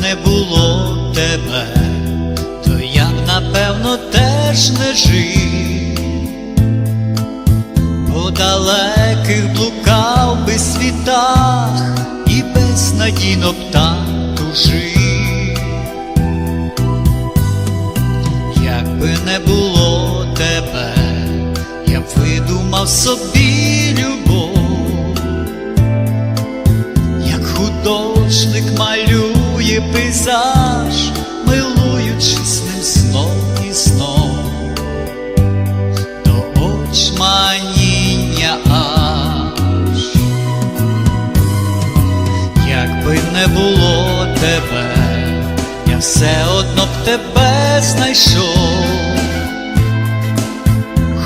не було тебе, то я б, напевно теж не жив, по далеких блукав би світах і безнадійно б там тужив. Якби не було тебе, я б видумав собі малює пейзаж, милуючись ним знов і знов, до очманіння аж, якби не було тебе, я все одно б тебе знайшов.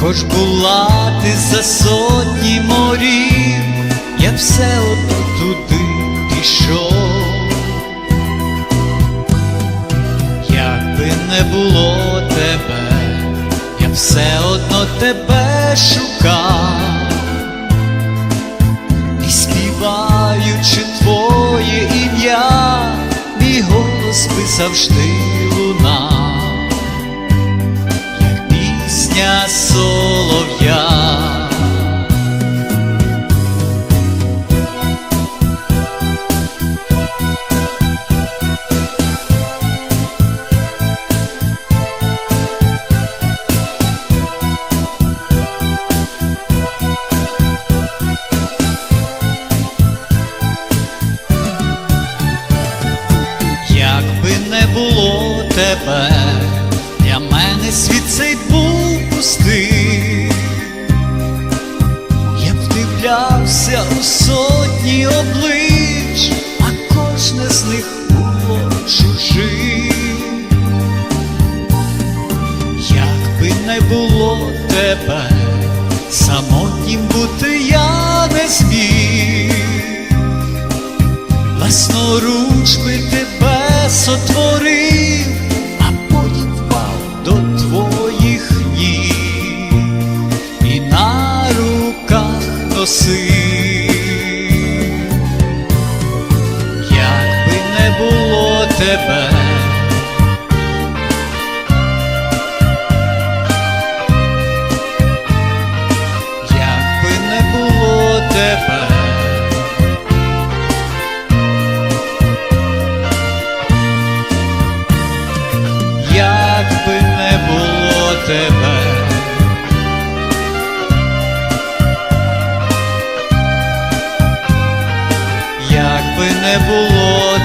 Хоч була ти за сотні морів, я все одно туди пішов. Все тебе шукав, і співаючи твоє ім'я, мій голос би завжди лунав як пісня солов'я. Тебе, для мене світ цей був пустий, я вдивлявся у сотні облич, а кожне з них було чужим. Якби не було тебе, самотнім бути я не зміг. Власноруч би тебе сотворив, тебе. Якби не було тебе. якби не було тебе. Якби не було